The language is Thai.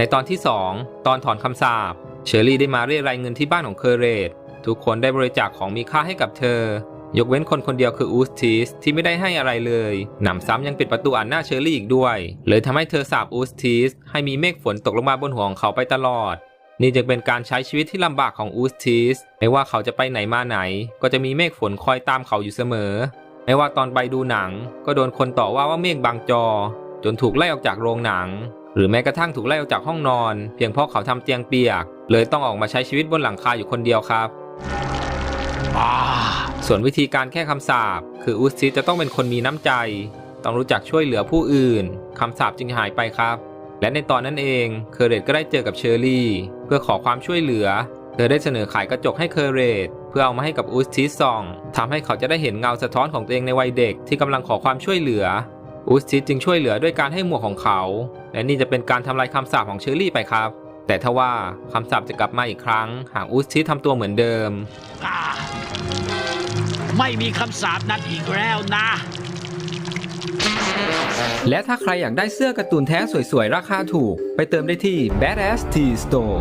ในตอนที่ 2 ตอนถอนคำสาปเชอรี่ได้มาเรียรายเงินที่บ้านของเคอเรตทุกคนได้บริจาคของมีค่าให้กับเธอ ยกเว้นคนคนเดียวคืออูสติสที่ไม่ได้ให้อะไรเลยหนำซ้ำยังปิดประตูอันหน้าเชอรี่อีกด้วยเลยทำให้เธอสาบอูสติสให้มีเมฆฝนตกลงมาบนหัวของเขาไปตลอด นี่จึงเป็นการใช้ชีวิตที่ลำบากของอูสติสไม่ว่าเขาจะไปไหนมาไหน ก็จะมีเมฆฝนคอยตามเขาอยู่เสมอ ไม่ว่าตอนไปดูหนัง ก็โดนคนต่อว่าว่าเมฆบางจอ จนถูกไล่ออกจากโรงหนัง หรือแม้กระทั่งถูกไล่ออกจากห้องนอน เพียงเพราะเขาทำเตียงเปียก เลยต้องออกมาใช้ชีวิตบนหลังคาอยู่คนเดียวครับ ส่วนวิธีการแค่คำสาปคืออุสติจะต้องเป็นคนมีน้ำใจ ต้องรู้จักช่วยเหลือผู้อื่นคำสาปจึงหายไปครับ และในตอนนั้นเองเคอร์เรตก็ได้เจอกับเชอรี่ เพื่อขอความช่วยเหลือ เธอได้เสนอขายกระจกให้เคอร์เรตเพื่อเอามาให้กับอุสติสส่องทำให้เขาจะได้เห็นเงาสะท้อนของตัวเองในวัยเด็กที่กำลังขอความช่วยเหลือ อุสติสจึงช่วยเหลือด้วยการให้หมวกของเขา และนี่จะเป็นการทำลายคำสาปของเชอรี่ไปครับ แต่ทว่าคำสาปจะกลับมาอีกครั้ง หากอุสติสทำตัวเหมือนเดิมอ่าไม่มีคำสาปนั้นอีกแล้วนะ และถ้าใครอยากได้เสื้อการ์ตูนแท้สวยๆ ราคาถูก ไปเติมได้ที่ Badass T Store